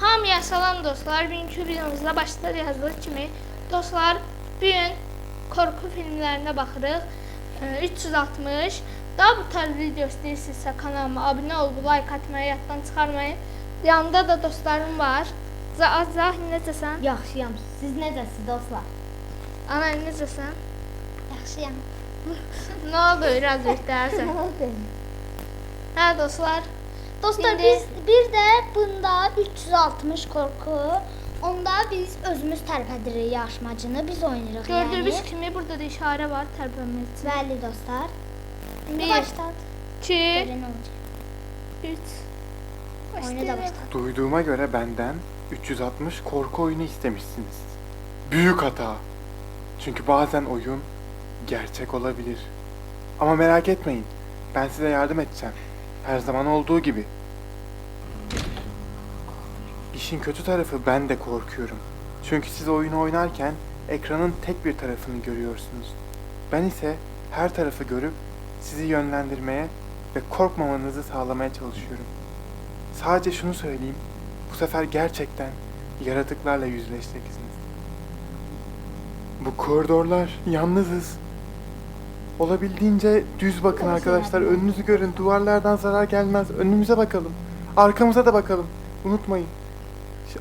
Hamıya salam dostlar. Bugünkü videomuzda başda yazdığı kimi dostlar bu gün korku filmlerine baxırıq. Ee, 360 daha bu tarz video istəyirsinizsə kanalıma abunə olub like atmayı yaddan çıxarmayın. Yanında da dostlarım var. Zah necəsən? Yaxşıyam. Siz necəsiz dostlar? Ana necəsən? Yaxşıyam. Nə oldu biraz ürkdərsən? Hə dostlar. Dostlar İndi- biz bir də bunda 360 korku. Onda biz özümüz tərpədirik yarışmacını, biz oynayırıq Gördüyünüz yəni. kimi burada da işarə var tərpənmək üçün. Bəli dostlar. İndi Bir. başlat. 2 Görən olacaq. 3 Oyuna da başlat. Duyduğuma göre benden 360 korku oyunu istemişsiniz. Büyük hata. Çünkü bazen oyun gerçek olabilir. Ama merak etmeyin. Ben size yardım edeceğim. Her zaman olduğu gibi. İşin kötü tarafı ben de korkuyorum. Çünkü siz oyunu oynarken ekranın tek bir tarafını görüyorsunuz. Ben ise her tarafı görüp sizi yönlendirmeye ve korkmamanızı sağlamaya çalışıyorum. Sadece şunu söyleyeyim. Bu sefer gerçekten yaratıklarla yüzleşeceksiniz. Bu koridorlar yalnızız. Olabildiğince düz bakın arkadaşlar. Önünüzü görün. Duvarlardan zarar gelmez. Önümüze bakalım. Arkamıza da bakalım. Unutmayın.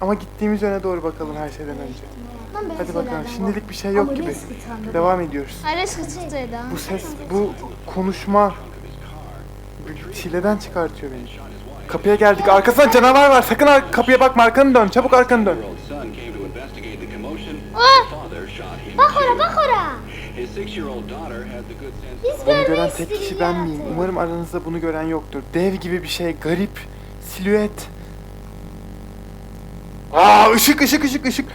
Ama gittiğimiz yöne doğru bakalım her şeyden önce. Hadi bakalım. Şimdilik bir şey yok gibi. Devam ediyoruz. Bu ses, bu konuşma çileden çıkartıyor beni. Kapıya geldik. Arkasından canavar var. Sakın ar- kapıya bakma. Arkanı dön. Çabuk arkanı dön. Ah! Bak ora, bak ora. Biz Bunu görmek gören tek istedik kişi ben miyim? Umarım aranızda bunu gören yoktur. Dev gibi bir şey. Garip. Silüet. Aa ışık ışık ışık ışık.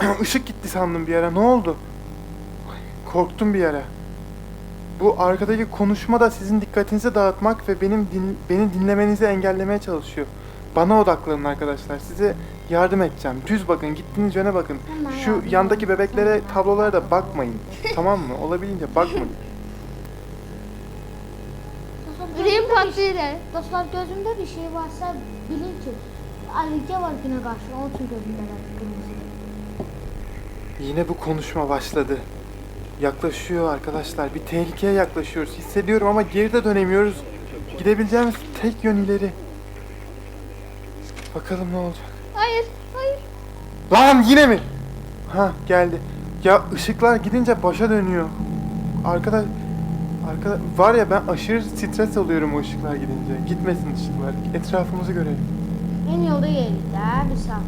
Işık gitti sandım bir ara. Ne oldu? Ay, Korktum bir ara. Bu arkadaki konuşma da sizin dikkatinizi dağıtmak ve benim din- beni dinlemenizi engellemeye çalışıyor. Bana odaklanın arkadaşlar. Size yardım edeceğim. Düz bakın, gittiğiniz yöne bakın. Şu yandaki bebeklere, tablolara da bakmayın. tamam mı? Olabildiğince bakmayın. Partlayır. Dostlar gözümdə bir şey varsa bilin ki, Algə var günə qarşı, onun üçün gözümdə var qırmızı. Yine bu konuşma başladı. Yaklaşıyor arkadaşlar. Bir tehlikeye yaklaşıyoruz. Hissediyorum ama geri de dönemiyoruz. Gidebileceğimiz tek yön ileri. Bakalım ne olacak. Hayır, hayır. Lan yine mi? Ha geldi. Ya ışıklar gidince başa dönüyor. Arkadaş Arkada var ya ben aşırı stres alıyorum o ışıklar gidince. Gitmesin ışıklar. Etrafımızı görelim. Ən yolda gelirik də, bir saat.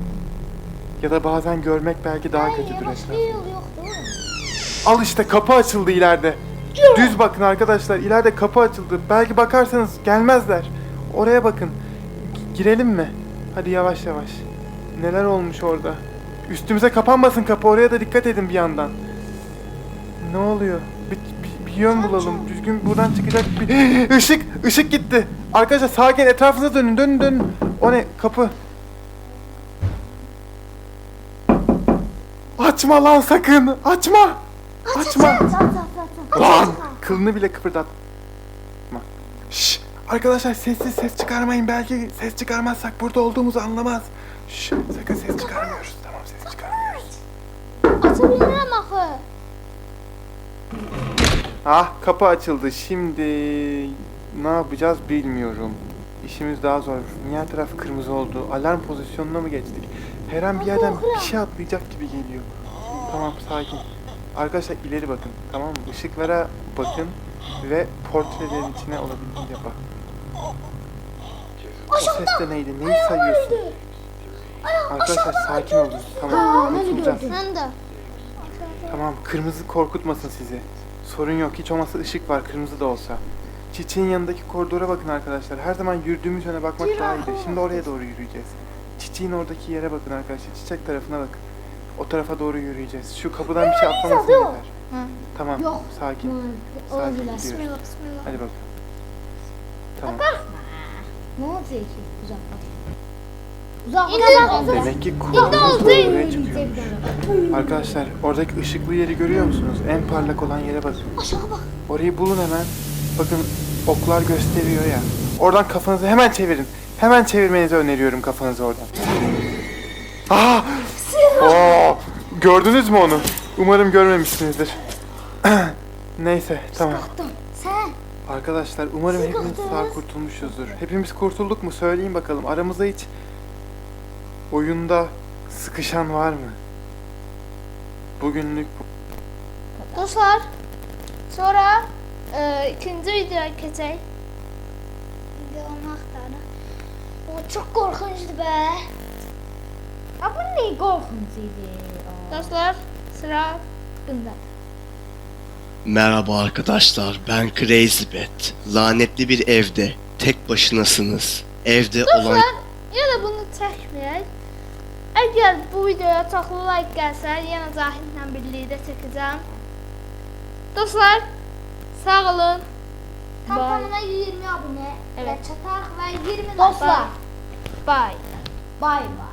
Ya da bazen görmek belki daha Hayır, kötüdür başqa etraf. yol yoxdur. Al işte kapı açıldı ileride. Düz bakın arkadaşlar. ileride kapı açıldı. Belki bakarsanız gelmezler. Oraya bakın. G- girelim mi? Hadi yavaş yavaş. Neler olmuş orada? Üstümüze kapanmasın kapı. Oraya da dikkat edin bir yandan. Ne oluyor? Bir, bir, yön bulalım. Düzgün buradan çıkacak bir... Işık! Işık gitti. Arkadaşlar sakin etrafınıza dönün. Dönün dönün. O ne? Kapı. Açma lan sakın. Açma. Açma. Lan kılını bile kıpırdatma. Şş, arkadaşlar sessiz ses çıkarmayın. Belki ses çıkarmazsak burada olduğumuzu anlamaz. Şş, sakın ses çıkarmıyoruz. Tamam ses çıkarmıyoruz. Aça bilmirəm axı. Ah kapı açıldı. Şimdi ne yapacağız bilmiyorum. İşimiz daha zor. Niye taraf kırmızı oldu? Alarm pozisyonuna mı geçtik? Her an bir yerden bir şey atlayacak gibi geliyor. Tamam sakin. Arkadaşlar ileri bakın. Tamam mı? Işıklara bakın ve portrelerin içine olabildiğince bak. O ses de neydi? Neyi sayıyorsun? Arkadaşlar sakin olun. Tamam. Kurtulacağız. Tamam kırmızı korkutmasın sizi. Sorun yok hiç olmazsa ışık var kırmızı da olsa. Çiçeğin yanındaki koridora bakın arkadaşlar. Her zaman yürüdüğümüz yöne bakmak daha iyidir. Şimdi oraya doğru yürüyeceğiz. Çiçeğin oradaki yere bakın arkadaşlar. Çiçek tarafına bakın. O tarafa doğru yürüyeceğiz. Şu kapıdan bir şey atlamasın yok. yeter. Tamam Yok. sakin. Sakin bilər. gidiyoruz. Bismillah, bismillah. Hadi bakalım. Tamam. Nə olacaq ki? Uzaqdan. Uzaqdan. Uzaqdan. Demek ki oldu. buraya çıkıyormuş. Arkadaşlar oradaki ışıklı yeri görüyor musunuz? En parlak olan yere bakın. Aşağı bak. Orayı bulun hemen. Bakın oklar gösteriyor ya. Oradan kafanızı hemen çevirin. Hemen çevirmenizi öneriyorum kafanızı oradan. Aa! Oo! Gördünüz mü onu? Umarım görmemişsinizdir. Neyse tamam. Arkadaşlar umarım hepimiz sağ kurtulmuşuzdur. Hepimiz kurtulduk mu söyleyin bakalım. Aramızda hiç oyunda sıkışan var mı? Bugünlük bu. Dostlar, sonra e, ikinci videoya keçək. indi onu axtarır. O çox qorxuncdur bə. Ha bu nə qorxunc idi? Dostlar, sıra bunda. Merhaba arkadaşlar, ben Crazy Bet. Lanetli bir evde, tek başınasınız. Evde olan... Dostlar, ya da bunu çəkməyək. Əgər bu videoya çoxlu like gəlsə, yenə Zahidlə birlikdə çəkəcəm. Dostlar, sağ olun. Tam Bye. tamına 20 abunə Evet. çatarıq və 20 Dostlar. Bye. Bay bay.